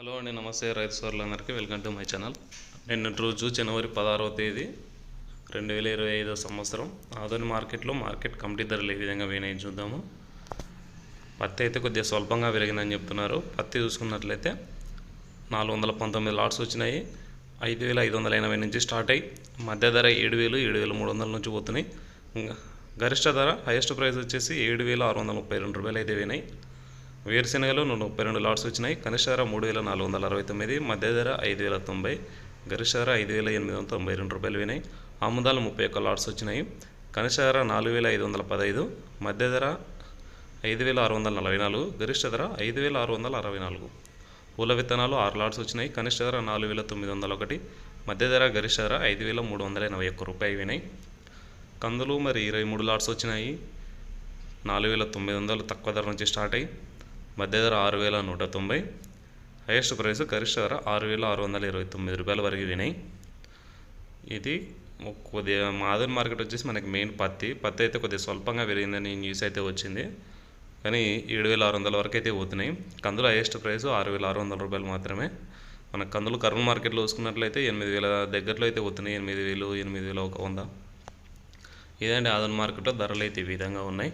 Hello అండి నమస్తే రైతు సోర్లందరికీ వెల్కమ్ టు మై ఛానల్. నిన్నటి రోజు జనవరి పదహారవ తేదీ రెండు వేల ఇరవై ఐదో సంవత్సరం. ఆధునిక మార్కెట్లో మార్కెట్ కమిటీ ధరలు ఏ విధంగా పోయినాయి చూద్దాము. పత్తి అయితే కొద్దిగా స్వల్పంగా పెరిగిందని చెప్తున్నారు. పత్తి చూసుకున్నట్లయితే నాలుగు వందల పంతొమ్మిది లాట్స్ వచ్చినాయి. ఐదు వేల ఐదు వందల ఎనభై నుంచి స్టార్ట్ అయ్యి మధ్య ధర ఏడు వేలు ఏడు వేల మూడు వందల నుంచి పోతున్నాయి. గరిష్ట ధర హైయెస్ట్ ప్రైస్ వచ్చేసి ఏడు వేల ఆరు వందల ముప్పై రెండు రూపాయలు అయితే పోయినాయి వేరుశెనగలు నూట ముప్పై రెండు లాట్స్ వచ్చినాయి. కనిష్ట ధర మూడు వేల నాలుగు వందల అరవై తొమ్మిది మధ్య ధర ఐదు వేల తొంభై గరిష్ట ధర ఐదు వేల ఎనిమిది వందల తొంభై రెండు రూపాయలు వినాయి. ఆముదాలు ముప్పై ఒక్క లాట్స్ వచ్చినాయి. కనిష్ట ధర నాలుగు వేల ఐదు వందల పదహైదు మధ్య ధర ఐదు వేల ఆరు వందల నలభై నాలుగు గరిష్ట ధర ఐదు వేల ఆరు వందల అరవై నాలుగు. పూల విత్తనాలు ఆరు లాట్స్ వచ్చినాయి. కనిష్ట ధర నాలుగు వేల తొమ్మిది వందల ఒకటి మధ్య ధర గరిష్ట ధర ఐదు వేల మూడు వందల ఎనభై ఒక్క రూపాయి వినాయి. కందులు మరి ఇరవై మూడు లాట్స్ వచ్చినాయి. నాలుగు వేల తొమ్మిది వందలు తక్కువ ధర నుంచి స్టార్ట్ అయ్యి మధ్య ధర ఆరు వేల నూట తొంభై హైయెస్ట్ ప్రైస్ గరిష్ట ధర ఆరు వేల ఆరు వందల ఇరవై తొమ్మిది రూపాయల వరకు వినాయి. ఇది కొద్దిగా మాధురి మార్కెట్ వచ్చేసి మనకి మెయిన్ పత్తి. పత్తి అయితే కొద్దిగా స్వల్పంగా పెరిగిందని న్యూస్ అయితే వచ్చింది. కానీ ఏడు వేల ఆరు వందల వరకు అయితే పోతున్నాయి. కందులు హైయెస్ట్ ప్రైస్ ఆరు వేల ఆరు వందల రూపాయలు మాత్రమే. మన కందులు కర్నూలు మార్కెట్లో చూసుకున్నట్లయితే ఎనిమిది వేల దగ్గరలో అయితే పోతున్నాయి. ఎనిమిది వేలు ఎనిమిది వేల ఒక వంద. ఇదండి ఆదన్ మార్కెట్లో ధరలు అయితే ఈ విధంగా ఉన్నాయి.